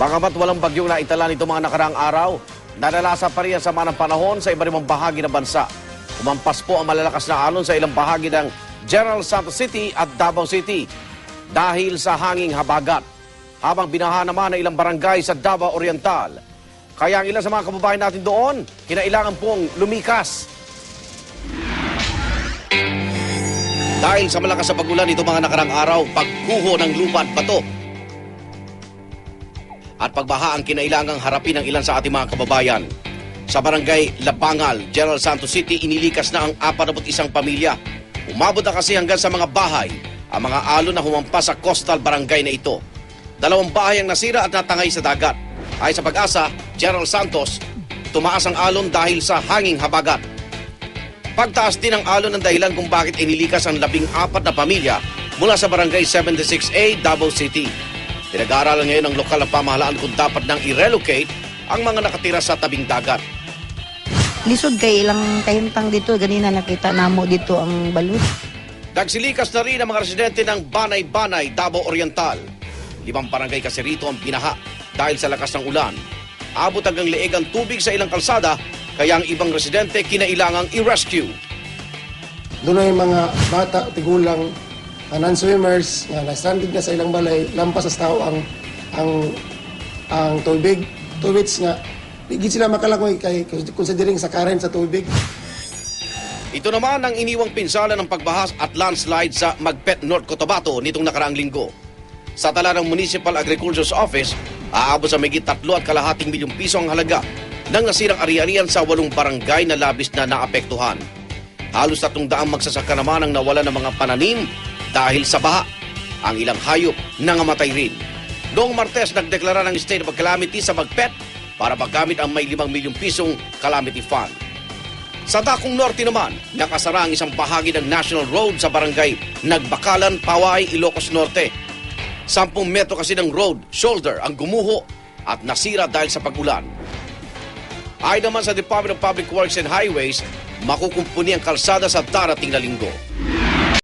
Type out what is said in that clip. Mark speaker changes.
Speaker 1: Bagamat walang bagyong na itala nito mga nakaraang araw, nalalasa pa rin ang sama ng panahon sa iba rimang bahagi ng bansa. Umampas po ang malalakas na alon sa ilang bahagi ng General Santos City at Davao City dahil sa hanging habagat. Habang binaha naman ang ilang barangay sa Davao Oriental. Kaya ang ilan sa mga kababayan natin doon, kinailangan pong lumikas Dahil sa malakas na pagulan nito mga nakarang araw, pagkuho ng lupa at bato. At pagbaha ang kinailangang harapin ng ilan sa ating mga kababayan. Sa barangay Labangal, General Santos City, inilikas na ang 41 pamilya. Umabot na kasi hanggang sa mga bahay ang mga alon na humampas sa coastal barangay na ito. Dalawang bahay ang nasira at natangay sa dagat. Ay sa pag-asa, General Santos, tumaas ang alon dahil sa hanging habagat. Pagtaas din ang alon ng dahilan kung bakit inilikas ang labing apat na pamilya mula sa barangay 76A, Davao City. Pinag-aaralan ngayon ng lokal na pamahalaan kung dapat nang i-relocate ang mga nakatira sa tabing dagat.
Speaker 2: Lisod kay ilang kahintang dito, ganina nakita namo dito ang balut.
Speaker 1: Nagsilikas na rin ang mga residente ng Banay-Banay, Davao Oriental. Limang barangay kasi rito ang binaha dahil sa lakas ng ulan. Abot hanggang leeg ang tubig sa ilang kalsada, kaya ang ibang residente kinailangang i-rescue.
Speaker 3: Doon yung mga bata, tigulang, uh, non-swimmers, nga na-stranded na sa ilang balay, lampas sa tao ang, ang, ang tubig. Tubig nga, Higit sila makalangoy kay considering sa current sa tubig.
Speaker 1: Ito naman ang iniwang pinsala ng pagbahas at landslide sa Magpet, North Cotabato nitong nakaraang linggo. Sa tala ng Municipal Agriculture's Office, aabot sa megit tatlo at kalahating milyong piso ang halaga ng nasirang ari-arian sa walong barangay na labis na naapektuhan. Halos tatlong daang magsasaka naman ang nawala ng mga pananim dahil sa baha. Ang ilang hayop nangamatay rin. Noong Martes, nagdeklara ng state of calamity sa Magpet para magamit ang may limang milyong pisong calamity fund. Sa Dakong Norte naman, nakasara ang isang bahagi ng National Road sa barangay Nagbakalan, Paway, Ilocos Norte. Sampung metro kasi ng road, shoulder, ang gumuho at nasira dahil sa pagulan. Ayon naman sa Department of Public Works and Highways, makukumpuni ang kalsada sa darating na linggo.